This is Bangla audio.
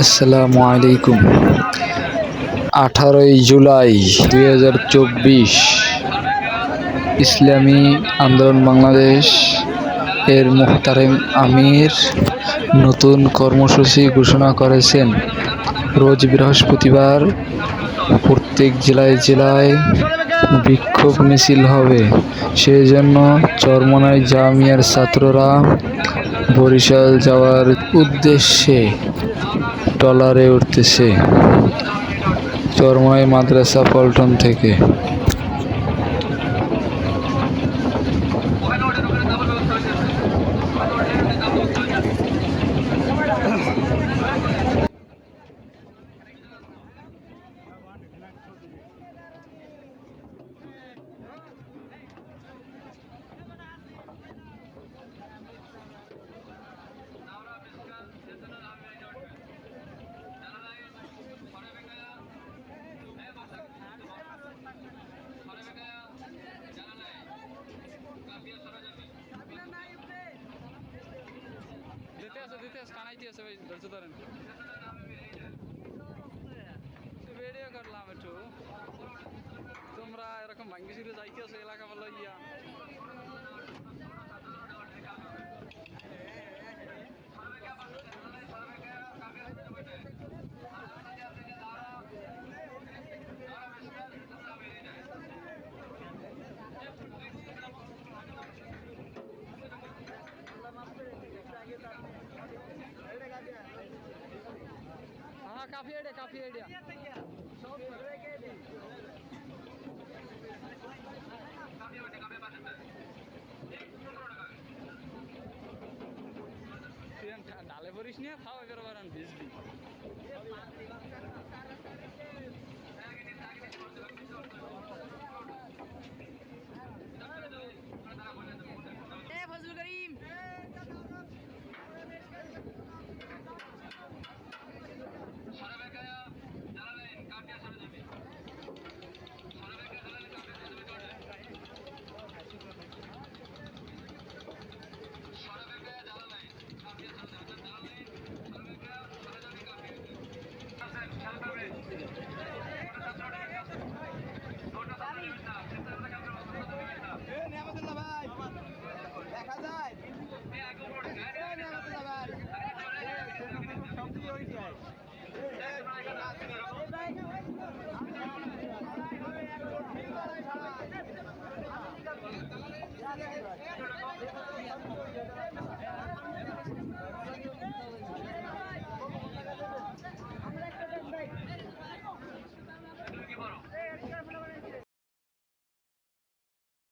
আসসালামু আলাইকুম। আঠারোই জুলাই দুই হাজার চব্বিশ, ইসলামী আন্দোলন বাংলাদেশ এর মুহতারেম আমির নতুন কর্মসূচি ঘোষণা করেছেন। রোজ বৃহস্পতিবার প্রত্যেক জেলায় জেলায় বিক্ষোভ মিছিল হবে। সেই জন্য চরমনাই জামিয়ার ছাত্ররা বরিশাল যাওয়ার উদ্দেশ্যে ট্রলারে উঠতেছে। চরমাই মাদ্রাসা পল্টন থেকে। আছে আছে ভাই? ধৈর্য ধরেন। কাফি আইডিয়া কাফি আইডিয়া ডালে পরিস নিয়ে খাওয়া করে বারান ভিজবি đây.